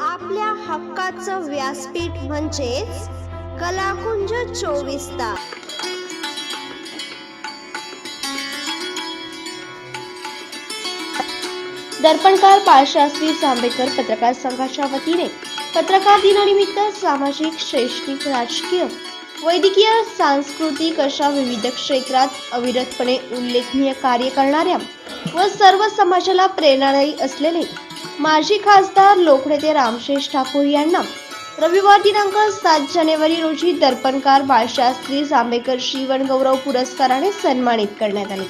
आपल्या हक्काचं व्यासपीठ म्हणजेच कलाकुंज चोवीस तास. दर्पणकार पाळशास्त्री जांभेकर पत्रकार संघाच्या वतीने पत्रकार दिनानिमित्त सामाजिक शैक्षणिक राजकीय वैद्यकीय सांस्कृतिक अशा विविध क्षेत्रात अविरतपणे उल्लेखनीय कार्य करणाऱ्या व सर्व समाजाला प्रेरणादायी असलेले माजी खासदार लोकनेते रामशेष ठाकूर यांना रविवार दिनांक सात जानेवारी रोजी दर्पणकार बाळशास्त्री जांभेकर जीवनगौरव पुरस्काराने सन्मानित करण्यात आले.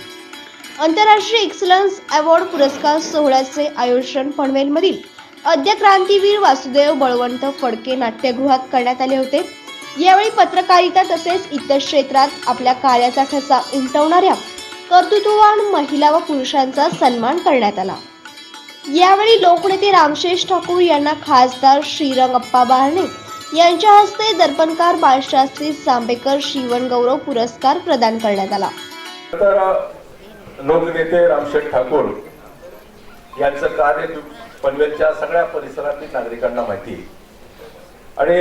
आंतरराष्ट्रीय एक्सलन्स अवॉर्ड पुरस्कार सोहळ्याचे आयोजन पनवेलमधील अद्य क्रांतीवीर वासुदेव बळवंत फडके नाट्यगृहात करण्यात आले होते. यावेळी पत्रकारिता तसेच इतर क्षेत्रात आपल्या कार्याचा ठसा उमटवणाऱ्या कर्तृत्ववान महिला व पुरुषांचा सन्मान करण्यात आला. यावेळी लोकनेते रामशेष ठाकूर यांना खासदार श्रीरंगप्पा बारणे यांच्या हस्ते दर्पणकार बाळशास्त्री जांभेकर जीवनगौरव पुरस्कार प्रदान करण्यात आला. तर लोकनेते रामशेठ ठाकूर यांचं कार्य पनवेलच्या सगळ्या परिसरातील नागरिकांना माहिती आणि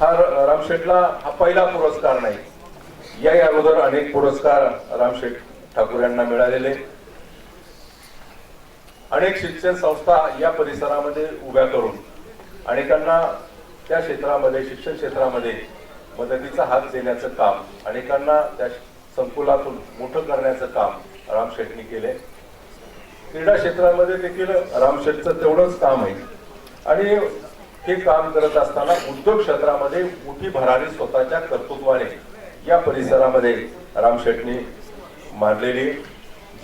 हा रामशेठला हा पहिला पुरस्कार नाही. या अगोदर अनेक पुरस्कार रामशेठ ठाकूर यांना मिळालेले अनेक शिक्षण संस्था या परिसरामध्ये उभ्या करून अनेकांना त्या क्षेत्रामध्ये शिक्षण क्षेत्रामध्ये मदतीचा हात देण्याचं काम अनेकांना त्या संकुलातून मोठं करण्याचं काम रामशेठनी केले क्रीडा क्षेत्रामध्ये देखील रामशेठचं तेवढंच काम आहे. आणि हे काम करत असताना उद्योग क्षेत्रामध्ये मोठी भरारी स्वतःच्या कर्तृत्वाने या परिसरामध्ये रामशेठनी मानलेले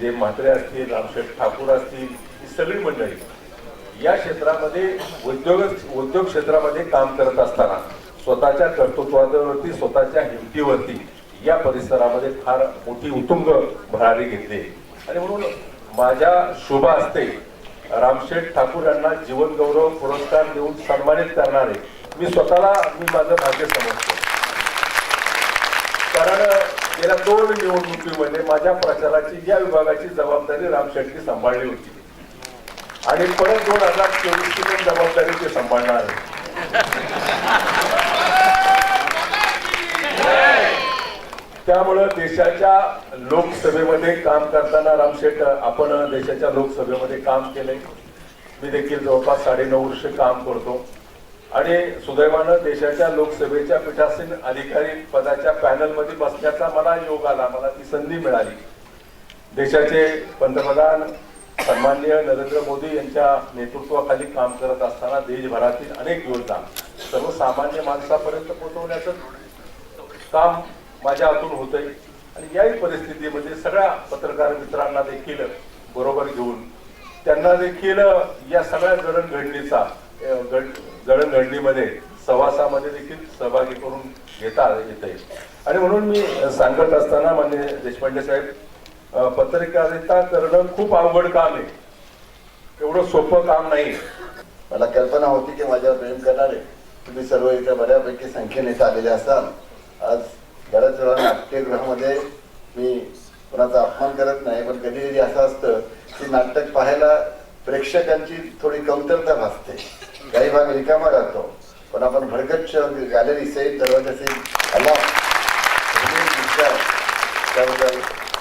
जे म्हात्रे असतील रामशेठ ठाकूर असतील ही सगळी मंडळी या क्षेत्रामध्ये उद्योग उद्योग क्षेत्रामध्ये काम करत असताना स्वतःच्या कर्तृत्वावरती स्वतःच्या हिमतीवरती या परिसरामध्ये फार मोठी उतुंग भरारी घेतली. आणि म्हणून माझ्या शुभ असते रामशेठ ठाकूर यांना जीवन गौरव पुरस्कार देऊन सन्मानित करणारे मी स्वतःला मी माझं भाग्य समजतो. कारण गेल्या दोन निवडणुकीमध्ये माझ्या प्रचाराची या विभागाची जबाबदारी रामशेट्टी सांभाळली होती. आणि परत दोन हजार चोवीसची पण जबाबदारी ते सांभाळणार आहे. त्यामुळं देशाच्या लोकसभेमध्ये काम करताना रामशेठ आपण देशाच्या लोकसभेमध्ये काम केलंय. मी देखील जवळपास साडेनऊ वर्ष काम करतो. आणि सुदैवानं देशाच्या लोकसभेच्या पीठासीन अधिकारी पदाच्या पॅनलमध्ये बसण्याचा मला योग आला मला ती संधी मिळाली. देशाचे पंतप्रधान सन्माननीय नरेंद्र मोदी यांच्या नेतृत्वाखाली काम करत असताना देशभरातील अनेक योजना सर्वसामान्य माणसापर्यंत पोहोचवण्याचं काम माझ्या हातून होतंय. आणि याही परिस्थितीमध्ये सगळ्या पत्रकार मित्रांना देखील बरोबर घेऊन त्यांना देखील या सगळ्या जडणघडणीचा घड- जडणघडणीमध्ये सहवासामध्ये देखील सहभागी करून घेता येते आणि म्हणून मी सांगत असताना म्हणजे देशपांडे साहेब पत्रकारिता करणं खूप अवघड काम आहे. एवढं सोपं काम नाही. मला कल्पना होती की माझ्यावर प्रेम करणारे तुम्ही सर्व इथे बऱ्यापैकी संख्येने आलेले असाल. आज बऱ्याच वेळा नाट्यगृहामध्ये मी कोणाचा अपमान करत नाही पण कधी कधी असं असतं की नाटक पाहायला प्रेक्षकांची थोडी कमतरता भासते. काही भाग रिकामा राहतो पण आपण भरगच्च गॅलरी सहित दरवाजा सहित आला विचार त्याबद्दल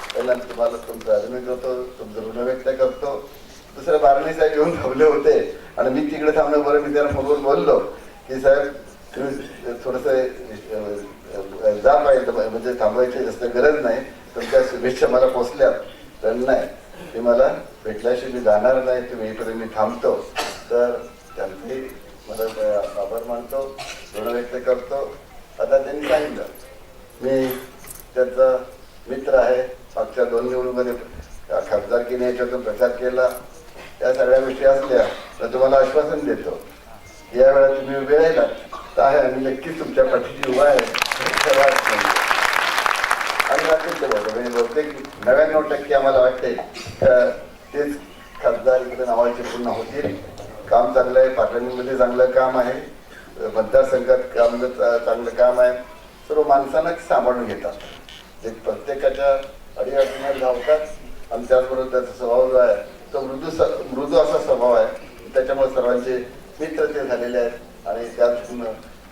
पहिल्यांदा तुम्हाला तुमचं अभिनय करतो तुमचं ऋण व्यक्त करतो दुसरं बारणी साहेब येऊन थांबले होते आणि मी तिकडे थांबलं बरं मी त्यांना फोनवर बोललो की साहेब तुम्ही थोडस जा पाहिजे म्हणजे थांबायची जास्त गरज नाही तुमच्या शुभेच्छा मला पोचल्या? तर नाही. ते मला भेटल्याशिवाय मी जाणार नाही तुम्ही येईपर्यंत मी थांबतो. तर त्यांचे मला आभार मानतो ऋण व्यक्त करतो. आता त्यांनी सांगितलं मी त्यांचा मित्र आहे मागच्या दोन निवडणुकीमध्ये खासदारकीने याच्यातून प्रचार केला. या सगळ्या गोष्टी असल्या तर तुम्हाला आश्वासन देतो या वेळा तुम्ही उभे राहिला तर आहे आम्ही नक्कीच तुमच्या पाठीशी उभा आहे. आणि वाटेल म्हणजे बहुतेक नव्याण्णव टक्के आम्हाला वाटते तेच खासदार इकडे नावाचे पूर्ण होतील. काम चांगलं आहे पाटणीमध्ये चांगलं काम आहे मतदारसंघात काम चांगलं काम आहे. सर्व माणसांना सांभाळून घेतात ते प्रत्येकाच्या अडीअडचणी धावतात आणि त्याचबरोबर त्याचा स्वभाव जो आहे तो मृदू स- मृदू असा स्वभाव आहे. त्याच्यामुळे सर्वांचे मित्र ते झालेले आहेत आणि त्यातून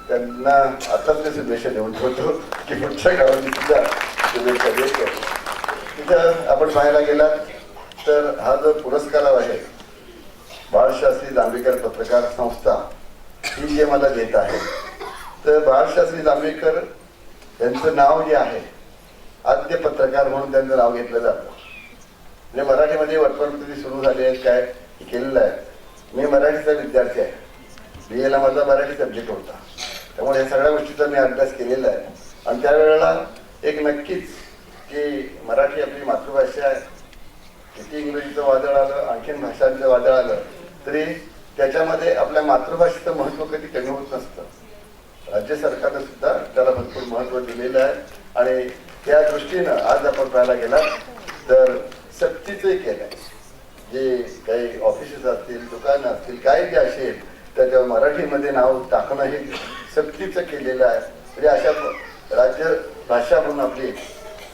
त्यांना आताच मी शुभेच्छा देऊन ठेवतो की पुढच्या गावाची सुद्धा शुभेच्छा देतो तिथं आपण पाहायला गेलात तर हा जो पुरस्कार आहे बाळशास्त्री जांभेकर पत्रकार संस्था ही जे मला देत आहे. तर बाळशास्त्री जांभेकर यांचं नाव जे आहे आद्य पत्रकार म्हणून त्यांचं नाव घेतलं जातं. म्हणजे मराठीमध्ये वर्तमानपत्रे सुरू झाले आहेत काय केलेलं आहे. मी मराठीचा विद्यार्थी आहे. बी एला माझा मराठी सब्जेक्ट होता. त्यामुळे या सगळ्या गोष्टीचा मी अभ्यास केलेला आहे. आणि त्यावेळेला एक नक्कीच की मराठी आपली मातृभाषा आहे. किती इंग्रजीचं वादळ आलं आणखीन भाषांचं वादळ आलं तरी त्याच्यामध्ये आपल्या मातृभाषेचं महत्त्व कधी कमी होत नसतं. राज्य सरकारनं सुद्धा त्याला भरपूर महत्त्व दिलेलं आहे. आणि त्या दृष्टीनं आज आपण पाहायला गेला तर सक्तीचंही केलं आहे. जे काही ऑफिसेस असतील दुकानं असतील काही जे असेल त्याच्यावर मराठीमध्ये नाव टाकणं हे सक्तीचं केलेलं आहे. म्हणजे अशा राज्य भाषा म्हणून आपली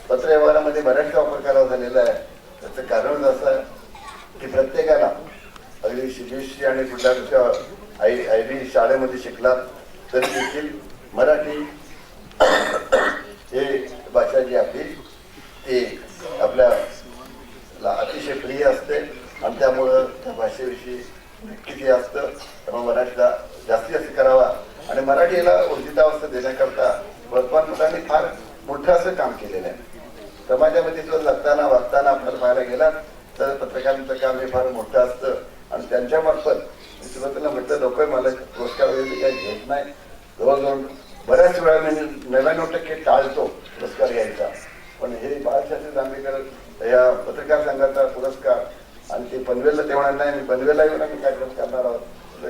पत्रव्यवहारामध्ये मराठी वापर करावा झालेला आहे. त्याचं कारण असं की प्रत्येकाला अगदी सीबीएसई आणि कुठल्या आई आय बी शाळेमध्ये शिकलात तरी देखील मराठी हे भाषा जी आपली ती आपल्या ला अतिशय प्रिय असते आणि त्यामुळं त्या भाषेविषयी किती असतं त्यामुळे मराठीला जास्तीत जास्त करावा आणि मराठीला ऊर्जितावस्था देण्याकरता वर्तमानपत्रांनी फार मोठं असं काम केलेलं आहे समाजामध्ये तो जगताना वागताना आपल्याला पाहायला गेला तर पत्रकारांचं काम हे फार मोठं असतं आणि त्यांच्या मार्फत मी सुरुवातीला म्हटलं लोक मला पुरस्कार वगैरे काही घेत नाही जवळजवळ बऱ्याच वेळा मी नव्याण्णव टक्के टाळतो पुरस्कार घ्यायचा पण हे बाळासाहेब जांभेकर या पत्रकार संघाचा पुरस्कार आणि ते पनवेलला ते म्हणाले नाही मी पनवेलला येऊन आम्ही कार्यक्रम करणार आहोत.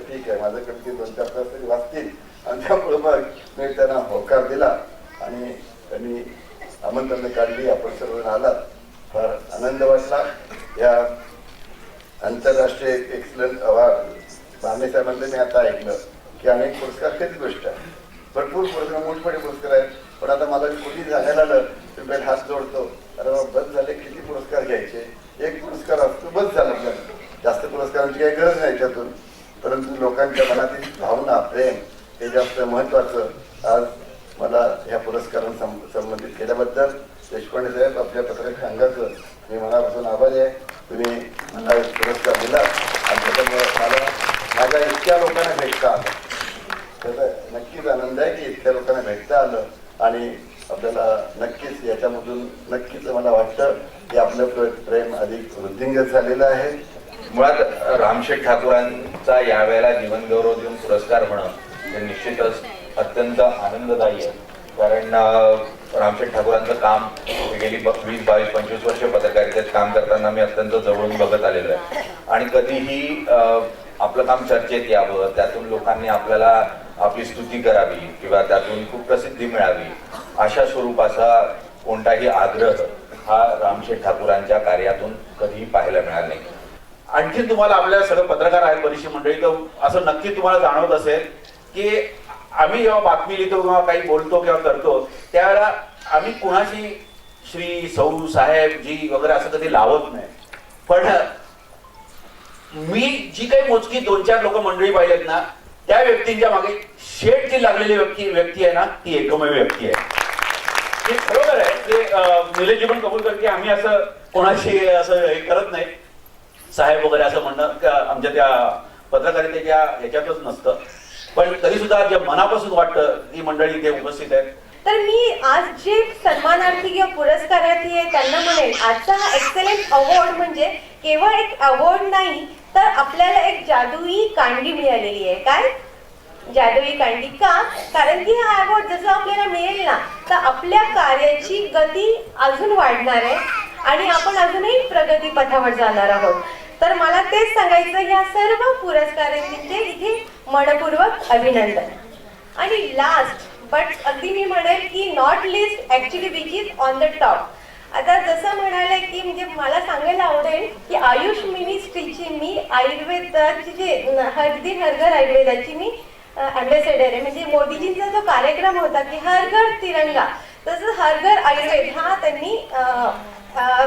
ठीक आहे माझं कमी दोन चार तास तरी वाचतील. आणि त्यामुळे मग मी त्यांना होकार दिला आणि त्यांनी आमंत्रण काढली. आपण सर्वजण आलात. फार आनंद वाटला. या आंतरराष्ट्रीय एक्सलन्स अवॉर्ड साहेबांचं मी आता ऐकलं की अनेक पुरस्कार कधी गोष्ट आहे. भरपूर पुरस्कार मोठमोठे पुरस्कार आहेत. पण आता मला कुठे सांगायला आलं की बेल हात जोडतो. अरे बाबा, बस झाले किती पुरस्कार घ्यायचे? एक पुरस्कार असतो बस झाला आपल्याला. जास्त पुरस्कारांची काही गरज नाही त्यातून परंतु लोकांच्या मनातील भावना प्रेम हे जास्त महत्वाचं आज मला ह्या पुरस्कारांना सं- संबंधित केल्याबद्दल देशपांडे साहेब आपल्या पत्रकार सांगायचं मी मनापासून आभारी आहे. तुम्ही मला पुरस्कार दिला. आणि त्याच्यामुळे मला माझ्या इतक्या लोकांना भेटता आलं त्याचा नक्कीच आनंद आहे की इतक्या लोकांना भेटता आलं आणि आपल्याला नक्कीच याच्यामधून नक्कीच मला वाटतं की आपलं प्रेम अधिक वृद्धिंगत झालेलं आहे. मुळात रामशेठ ठाकूरांचा यावेळेला जीवनगौरव देऊन पुरस्कार होणं हे निश्चितच अत्यंत आनंददायी आहे. कारण रामशेठ ठाकूरांचं काम गेली ब- वीस बावीस पंचवीस वर्ष पत्रकारितेत काम करताना मी अत्यंत जवळून बघत आलेलो आहे. आणि कधीही आपलं काम चर्चेत यावं त्यातून लोकांनी आपल्याला आपली स्तुती करावी किंवा त्यातून खूप प्रसिद्धी मिळावी अशा स्वरूपाचा कोणताही आग्रह हा रामशेठ ठाकूरांच्या कार्यातून कधीही पाहायला मिळाला नाही. आणखी तुम्हाला आपल्या सगळं पत्रकार आहेत बरीचशी मंडळी तर असं नक्की तुम्हाला जाणवत असेल की आम्ही जेव्हा बातमी लिहितो किंवा काही बोलतो किंवा करतो त्यावेळेला आम्ही कुणाशी श्री सौ साहेब जी वगैरे असं कधी लावत नाही. पण मी जी काही मोजकी दोन चार लोक मंडळी पाहिजेत ना त्या व्यक्तींच्या मागे शेठ जी लागलेली व्यक्ती व्यक्ती आहे ना ती एकमेव व्यक्ती आहे. हे खरोखर आहे. ते अं, निलेशजी पण कबूल करते आम्ही असं कोणाशी असं हे करत नाही. साहेब वगैरे असं म्हणणं आमच्या त्या पत्रकारितेच्या याच्यातच नसतं. पण तरी सुद्धा जे मनापासून वाटतं ती मंडळी इथे उपस्थित आहेत. तर मी आज जे सन्मानार्थी किंवा पुरस्कारार्थी आहे त्यांना म्हणेन आजचा हा एक्सलेंट अवॉर्ड म्हणजे केवळ एक अवॉर्ड नाही तर आपल्याला एक जादुई कांडी मिळालेली आहे. काय? जादुई कांडी का? कारण की हा अवॉर्ड जसं आपल्याला मिळेल ना तर आपल्या कार्याची गती अजून वाढणार आहे आणि आपण अजूनही प्रगती पथावर जाणार आहोत. तर मला तेच सांगायचं या सर्व पुरस्कारांचे इथे मनपूर्वक अभिनंदन. आणि लास्ट बट अगदी मी म्हणेल की not least actually which is on the top आता जसं म्हणाले की म्हणजे मला सांगायला आवडेल की आयुष मिनिस्ट्रीची मी आयुर्वेदाची जे न- हरदी हरघर आयुर्वेदाची मी अँबेसेडर आहे. म्हणजे मोदीजींचा जो कार्यक्रम होता की हर घर तिरंगा तसंच हरघर आयुर्वेद हा त्यांनी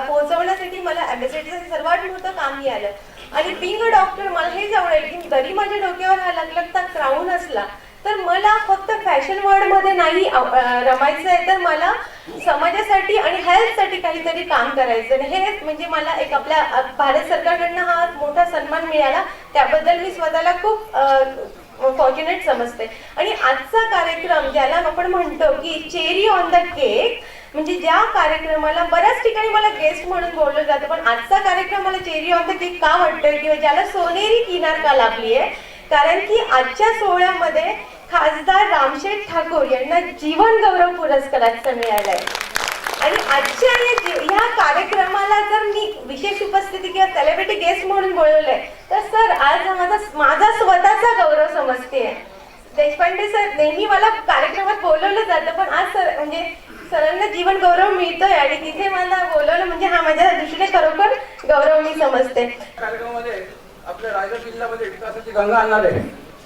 पोहोचवण्यासाठी मला अँबेसेडरचं सर्वात मोठं काम मिळालं. आणि बिंग डॉक्टर मला हेच आवडेल की जरी माझ्या डोक्यावर हा लगलगता क्राऊन असला तर मला फक्त फॅशन वर्ल्डमध्ये नाही रमायचं आहे तर मला समाजासाठी आणि हेल्थसाठी काहीतरी काम करायचं हे म्हणजे मला एक आपल्या भारत सरकारकडनं हा मोठा सन्मान मिळाला. त्याबद्दल मी स्वतःला खूप फॉर्च्युनेट समजते. आणि आजचा कार्यक्रम ज्याला आपण म्हणतो की चेरी ऑन द केक म्हणजे ज्या कार्यक्रमाला बऱ्याच ठिकाणी मला गेस्ट म्हणून बोललं जातं पण आजचा कार्यक्रम मला चेरी ऑन द केक का वाटतोय? किंवा ज्याला सोनेरी किनार का लाभली आहे कारण की आजच्या सोहळ्यामध्ये खासदार रामशेठ ठाकूर यांना जीवन गौरव पुरस्काराचं मिळालंय. आणि आजच्या या ह्या कार्यक्रमाला जर मी विशेष उपस्थिती किंवा सेलिब्रिटी गेस्ट म्हणून बोलवलंय तर सर आज माझा माझा स्वतःचा गौरव समजते. देशपांडे सर नेहमी मला कार्यक्रमात बोलवलं जातं पण आज सर म्हणजे सरांना जीवन गौरव मिळतोय आणि तिथे मला बोलवलं म्हणजे हा माझ्या दृष्टीने खरोखर गौरव मी समजते. कार्यक्रमामध्ये आपल्या रायगड जिल्ह्यामध्ये विकासाची गंगा आणणारे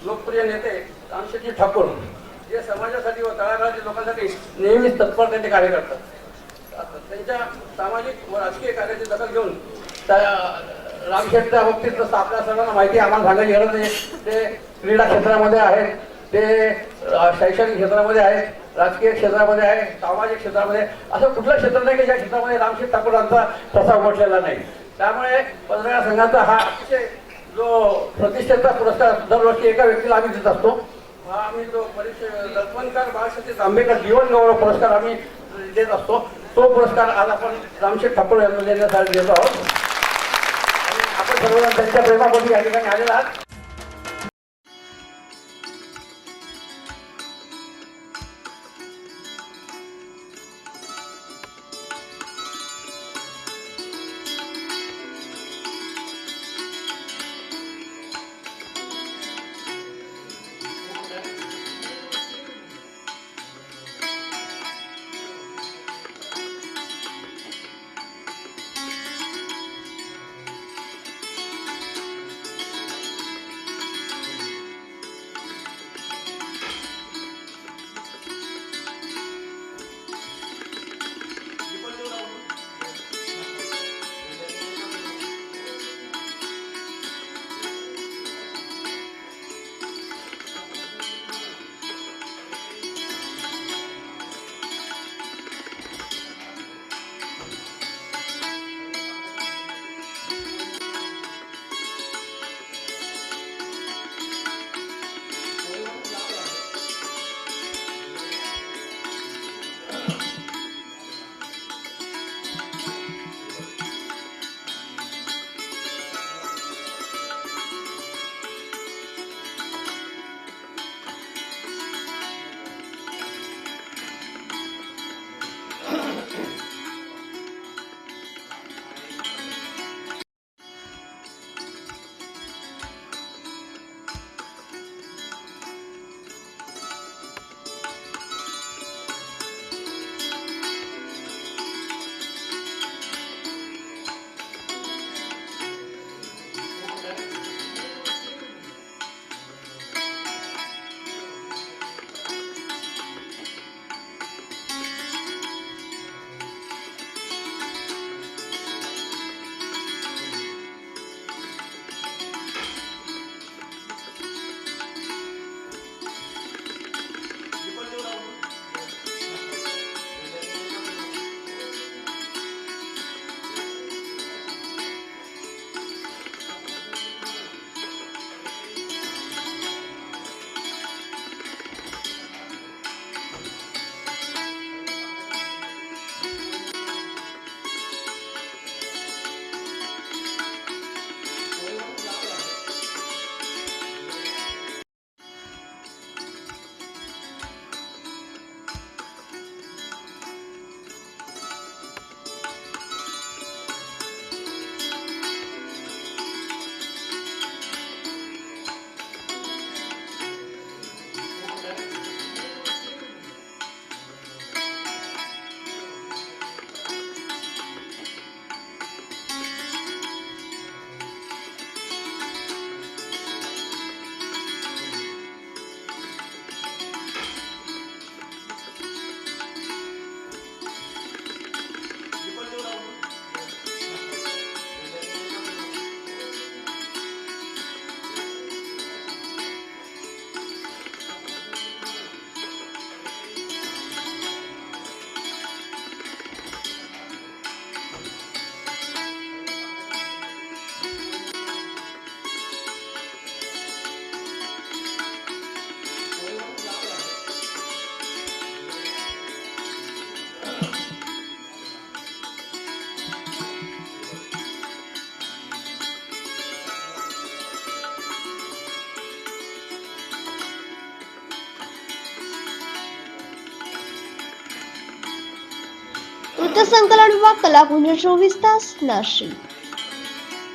लोकप्रिय नेते रामशेठजी ठाकूर. जे समाजासाठी व तळागाळातील लोकांसाठी नेहमीच तत्परतेने कार्य करतात. त्यांच्या सामाजिक व राजकीय कार्याची दखल घेऊन त्या बाबतीत जसं आपल्या सर्वांना माहिती आम्हाला सांगायची गरज नाही. ते क्रीडा क्षेत्रामध्ये आहेत ते शैक्षणिक क्षेत्रामध्ये आहेत राजकीय क्षेत्रामध्ये आहे सामाजिक क्षेत्रामध्ये. असं कुठलं क्षेत्र नाही की ज्या क्षेत्रामध्ये रामशेठ ठाकूरांचा ठसा उमटलेला नाही. त्यामुळे पत्रकार संघाचा हा अतिशय जो प्रतिष्ठेचा पुरस्कार दरवर्षी एका व्यक्तीला आम्ही देत असतो. आम्ही जो दर्पणकार बाळासाहेब आंबेडकर जीवन गौरव पुरस्कार आम्ही देत असतो तो पुरस्कार आज आपण रामशेठ ठाकूर यांना देण्यासाठी देतो आहोत. आपण सर्वजण त्यांच्या प्रेमापोटी या ठिकाणी आलेला आहात. वृत्तसंकलन विभाग कलाकुंज चोवीस तास नाशिक